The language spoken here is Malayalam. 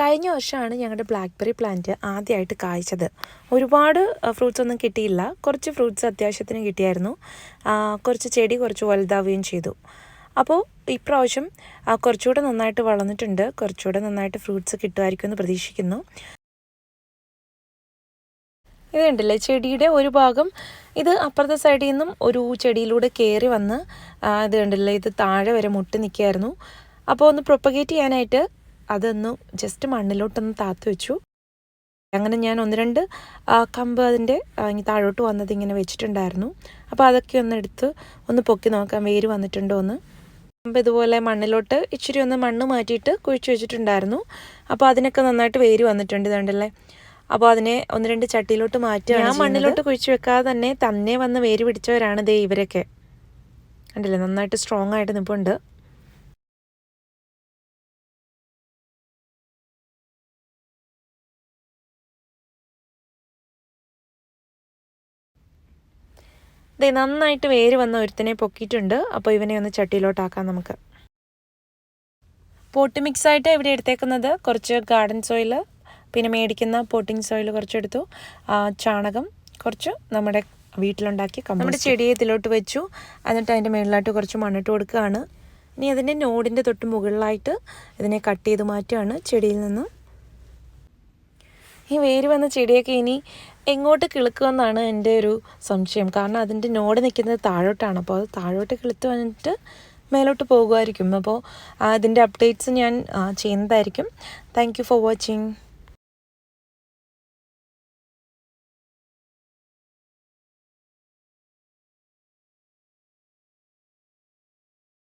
കഴിഞ്ഞ വർഷമാണ് ഞങ്ങളുടെ ബ്ലാക്ക്ബെറി പ്ലാന്റ് ആദ്യമായിട്ട് കായ്ച്ചത്. ഒരുപാട് ഫ്രൂട്ട്സ് ഒന്നും കിട്ടിയില്ല. കുറച്ച് ഫ്രൂട്ട്സ് അത്യാവശ്യത്തിന് കിട്ടിയായിരുന്നു. കുറച്ച് ചെടി കുറച്ച് വലുതാവുകയും ചെയ്തു. അപ്പോൾ ഇപ്രാവശ്യം കുറച്ചുകൂടെ നന്നായിട്ട് വളർന്നിട്ടുണ്ട്. കുറച്ചുകൂടെ നന്നായിട്ട് ഫ്രൂട്ട്സ് കിട്ടുമായിരിക്കും എന്ന് പ്രതീക്ഷിക്കുന്നു. ഇത് കണ്ടില്ലേ? ചെടിയുടെ ഒരു ഭാഗം ഇത് അപ്പുറത്തെ സൈഡിൽ നിന്നും ഒരു ചെടിയിലൂടെ കയറി വന്ന് ഇത് കണ്ടില്ലേ? ഇത് താഴെ വരെ മുട്ടി നിൽക്കുകയായിരുന്നു. അപ്പോൾ ഒന്ന് പ്രൊപ്പഗേറ്റ് ചെയ്യാനായിട്ട് അതൊന്ന് ജസ്റ്റ് മണ്ണിലോട്ടൊന്ന് താത്ത് വെച്ചു. അങ്ങനെ ഞാൻ ഒന്ന് രണ്ട് കമ്പ് അതിന്റെ ഇനി താഴോട്ട് വന്നത് ഇങ്ങനെ വെച്ചിട്ടുണ്ടായിരുന്നു. അപ്പോൾ അതൊക്കെ ഒന്ന് എടുത്ത് ഒന്ന് പൊക്കി നോക്കാം വേര് വന്നിട്ടുണ്ടോ എന്ന്. കമ്പ് ഇതുപോലെ മണ്ണിലോട്ട് ഇച്ചിരി ഒന്ന് മണ്ണ് മാറ്റിയിട്ട് കുഴിച്ചു വെച്ചിട്ടുണ്ടായിരുന്നു. അപ്പോൾ അതിനൊക്കെ നന്നായിട്ട് വേര് വന്നിട്ടുണ്ട് ഇതുണ്ടല്ലേ അപ്പോൾ അതിനെ ഒന്ന് രണ്ട് ചട്ടിയിലോട്ട് മാറ്റുക ഞാൻ മണ്ണിലോട്ട് കുഴിച്ചു വെക്കാതെ തന്നെ തന്നെ വന്ന് വേര് പിടിച്ചവരാണ് ദേ ഇവരൊക്കെ. കണ്ടില്ലേ? നന്നായിട്ട് സ്ട്രോങ് ആയിട്ട് നിൽപ്പുണ്ട് ദേ നന്നായിട്ട് വേര് വന്ന ഒരുത്തനെ പൊക്കിയിട്ടുണ്ട്. അപ്പോൾ ഇവനെ ഒന്ന് ചട്ടിയിലോട്ടാക്കാം നമുക്ക്. പോട്ട് മിക്സ് ആയിട്ട് ഇവിടെ എടുത്തേക്കുന്നത് കുറച്ച് ഗാർഡൻ സോയിൽ പിന്നെ മേടിക്കുന്ന പോട്ടിംഗ് സോയിൽ കുറച്ചെടുത്തു. ചാണകം കുറച്ച് നമ്മുടെ വീട്ടിലുണ്ടാക്കി നമ്മുടെ ചെടിയെ ഇതിലോട്ട് വെച്ചു. എന്നിട്ട് അതിന്റെ മേളിലായിട്ട് കുറച്ച് മണ്ണിട്ട് കൊടുക്കുകയാണ്. ഇനി അതിന്റെ നോടിന്റെ തൊട്ട് മുകളിലായിട്ട് ഇതിനെ കട്ട് ചെയ്ത് മാറ്റുകയാണ് ചെടിയിൽ നിന്ന്. ഈ വേര് വന്ന ചെടിയൊക്കെ ഇനി എങ്ങോട്ട് കിളുക്കുമെന്നാണ് എന്റെ ഒരു സംശയം. കാരണം അതിന്റെ നോട് നിൽക്കുന്നത് താഴോട്ടാണ്. അപ്പോൾ അത് താഴോട്ട് കിളുത്ത് വന്നിട്ട് മേലോട്ട് പോകുമായിരിക്കും. അപ്പോൾ അതിന്റെ അപ്ഡേറ്റ്സ് ഞാൻ ചെയ്യുന്നതായിരിക്കും. Thank for watching